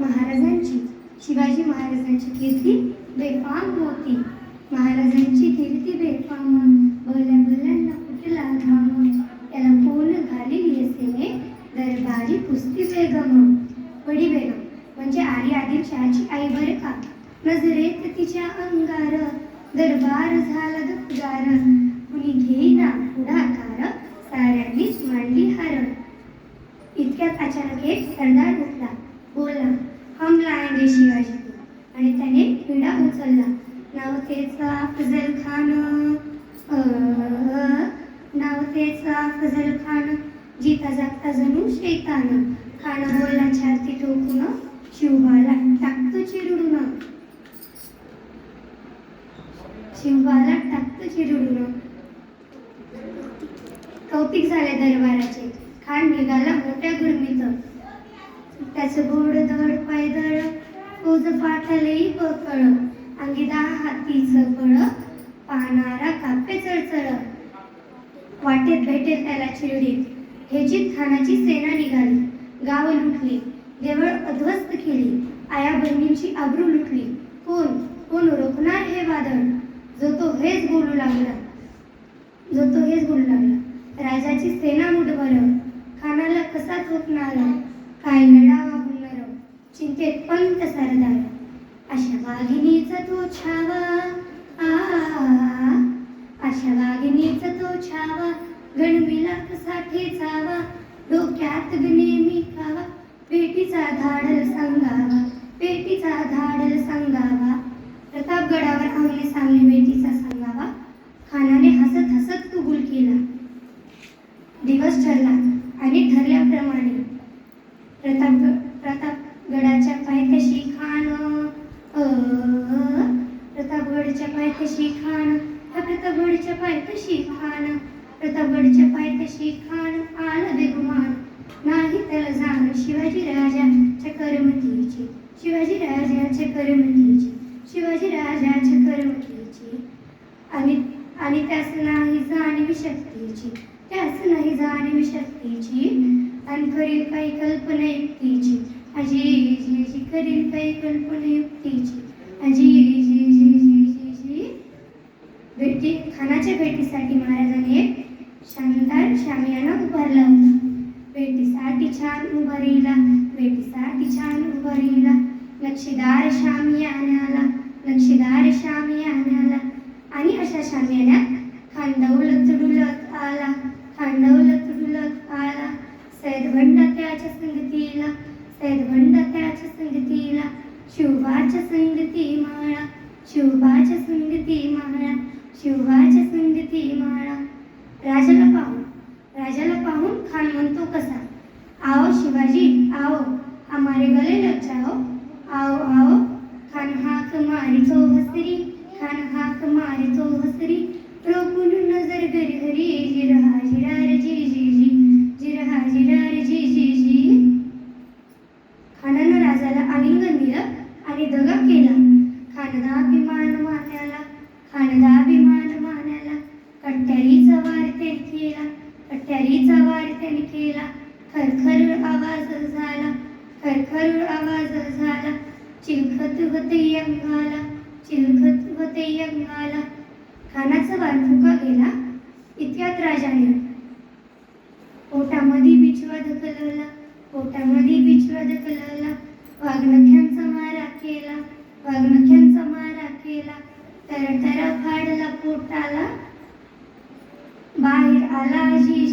महाराजांची. शिवाजी महाराजांची कीर्ती बेफाम होती. महाराजांची कीर्ती बेफाम. भल्या भल्यांना कुठला धाम? त्याला कोण घाली येसेने दरबारी कुस्ती बेगम. बडी बेगम म्हणजे आर्य आदिलशहाची आई बरे का? नजरेत तिच्या अंगार. दरबार झाला दुगार कुणी घेईना पुढाकार. साऱ्यांनीच मांडली हार. इतक्यात अचानक एक सरदार उठला बोलला हम लाएंगे शिवाजी को आणि त्याने विडा उचलला नाव त्याचा अफजल खान नाव त्याचा अफजल खान जिता जागता जणू शैतान खान बोलला छाती ठोकून शिवबाला टाकतो चिरुडून. शिवबाला टाकतो चिरुडून. कौतिक झाले दरबाराचे. खान निघाला मोठ्या गुरमीत. त्याचं गोड धड पायदळ फौज पाठलेही पकड अंगी दहा हातीचं फळ पाहणारा कापे चळचळ. वाटेत भेटेल त्याला चिरडीत हेजीत खानाची सेना निघाली. गाव लुटली. देवळ अध्वस्त केली. आया बहिणींची आबरू लुटली. कोण? कोण रोखणार हे वादळ? जो तो हेच बोलू लागला. जो तो हेच बोलू लागला. राजाची सेना मुठभर. खानाला कसा थोपणार काय लढावा हुनर चिंतेत पंत सरदार अशा वाघिणीचा तो छावा आ अशा वाघिणीचा तो छावा गणविला कसा डोक्यात नेहमी खावा पेटीचा धाडल सांगावा पेटीचा धाडल सांगावा. प्रतापगडावर आमने सामने बेटीचा सांगावा. खानाने हसत हसत कबूल केला. दिवस ठरला आणि ठरल्याप्रमाणे प्रताप प्रतापगडाच्या पायथ्याशी खान अ, प्रतापगडच्या पायथ्याशी खान हा प्रतापगडच्या पायथ्याशी खान प्रतापगडच्या पायथ्याशी खान आलं बेगुमान नाही त्याला जाण शिवाजी राजाच्या करमतीची शिवाजी राजाच्या करमतीची शिवाजी राजाच्या करमतीची. आणि आणि त्यास नाही जाणीव शक्तीची त्यास नाही जाणीव शक्तीची. आणि करील काही कल्पना युक्तीची आजी जी करील काही कल्पना युक्तीची अजी जी जी जी जी जी भेटी खानाच्या भेटीसाठी महाराजांनी एक शानदार शामियाना उभारला होता भेटीसाठी छान उभारीला भेटीसाठी छान उभारीला. नक्षीदार शामियान्याला नक्षीदार शामियान्याला आणि अशा शामियान्यात खांदवलत डुलत आला खांदवलत डुलत आला. सैदभंड त्याच्या संगतीला सैदभंड त्याच्या संगतीला. शिवबाच्या संगती माळा शिवबाच्या संगती माळा शिवबाच्या संगती माळा. राजाला पाहून राजाला पाहून खान म्हणतो कसा आओ शिवाजी आओ हमारे गले लग जाओ आओ आओ खान हाक मारी तो हसरी खान हाक मारी तो हसरी रोखून नजर घरी घरी जिरहा जिरार जी जी जी जिरहा जिरार जी जी जी खानानं राजाला आलिंगन दिलं आणि दगा केला. खानदाभिमान मान्याला खानदाभिमान मान्याला कट्ट्यारीचा वार त्याने केला कट्ट्यारीचा वार त्याने केला. खरखर आवाज झाला खरखर आवाज झाला. चिलखत होते अंगाला चिलखत होते अंगाला खानाचा वार फुका गेला इतक्यात राजाने. पोटामध्ये बिछवा ढकलला पोटामध्ये बिछवा ढकलला वाघनख्यांचा मारा केला वाघनख्यांचा मारा केला. तर तरा फाडला पोटाला बाहेर आला जी